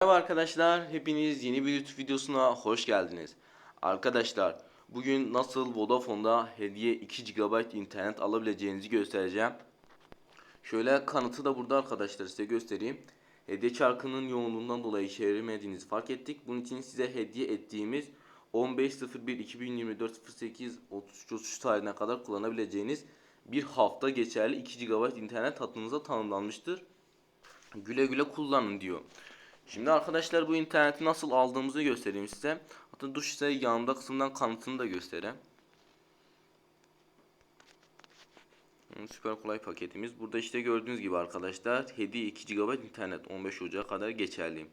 Merhaba arkadaşlar, hepiniz yeni bir YouTube videosuna hoş geldiniz. Arkadaşlar, bugün nasıl Vodafone'da hediye 2 GB internet alabileceğinizi göstereceğim. Şöyle kanıtı da burada arkadaşlar size göstereyim. Hediye çarkının yoğunluğundan dolayı çevirmediğinizi fark ettik. Bunun için size hediye ettiğimiz 15.01.2024.08.33 tarihine kadar kullanabileceğiniz bir hafta geçerli 2 GB internet hattınıza tanımlanmıştır. Güle güle kullanın diyor. Şimdi arkadaşlar bu interneti nasıl aldığımızı göstereyim size. Hatta dur size yanımda kısımdan kanıtını da göstereyim. Süper kolay paketimiz. Burada işte gördüğünüz gibi arkadaşlar hediye 2 GB internet 15 Ocak'a kadar geçerli.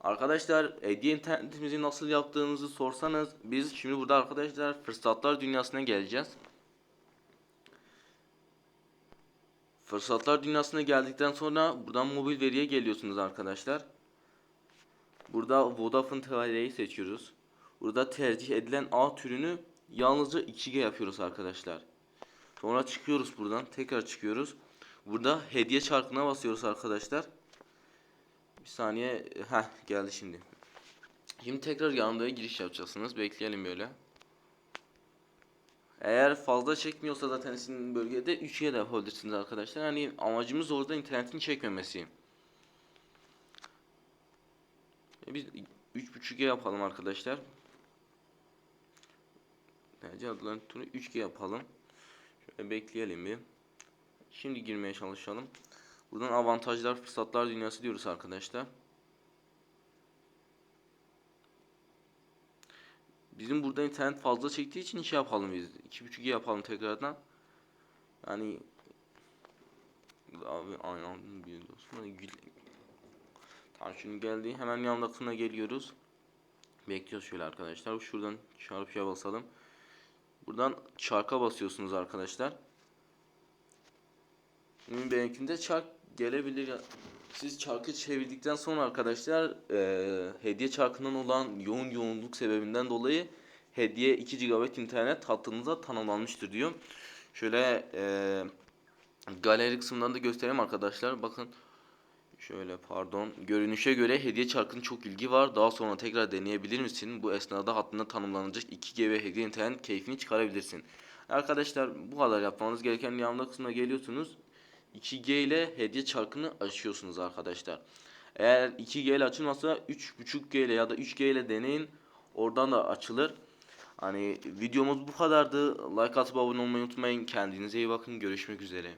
Arkadaşlar hediye internetimizi nasıl yaptığınızı sorsanız biz şimdi burada arkadaşlar fırsatlar dünyasına geleceğiz. Fırsatlar dünyasına geldikten sonra buradan mobil veriye geliyorsunuz arkadaşlar. Burada Vodafone TL'yi seçiyoruz. Burada tercih edilen A türünü yalnızca 2G yapıyoruz arkadaşlar. Sonra çıkıyoruz buradan. Tekrar çıkıyoruz. Burada hediye çarkına basıyoruz arkadaşlar. Bir saniye. Heh geldi şimdi. Şimdi tekrar yanımda giriş yapacaksınız. Bekleyelim böyle. Eğer fazla çekmiyorsa zaten sizin bölgede 3G de yapabilirsiniz arkadaşlar. Yani amacımız orada internetin çekmemesi. E biz 3.5G yapalım arkadaşlar. Bence adılan turu 3G yapalım. Şöyle bekleyelim bir. Şimdi girmeye çalışalım. Buradan avantajlar, fırsatlar dünyası diyoruz arkadaşlar. Bizim burada internet fazla çektiği için şey yapalım biz. 2.5G yapalım tekrardan. Yani abi aynen bir dostum. Şimdi geldi. Hemen yanındakine geliyoruz. Bekliyoruz şöyle arkadaşlar. Şuradan çarpıya basalım. Buradan çarka basıyorsunuz arkadaşlar. Şimdi benimkinde çark gelebilir. Siz çarkı çevirdikten sonra arkadaşlar e, hediye çarkından olan yoğun yoğunluk sebebinden dolayı hediye 2 GB internet hattınıza tanımlanmıştır diyor. Şöyle e, galeri kısmından da göstereyim arkadaşlar. Bakın Şöyle pardon. Görünüşe göre hediye çarkının çok ilgi var. Daha sonra tekrar deneyebilir misin? Bu esnada hattında tanımlanacak 2G ve hediye internet keyfini çıkarabilirsin. Arkadaşlar bu kadar yapmanız gereken yanında kısmına geliyorsunuz. 2G ile hediye çarkını açıyorsunuz arkadaşlar. Eğer 2G ile açılmazsa 3.5G ile ya da 3G ile deneyin. Oradan da açılır. Hani videomuz bu kadardı. Like atıp abone olmayı unutmayın. Kendinize iyi bakın. Görüşmek üzere.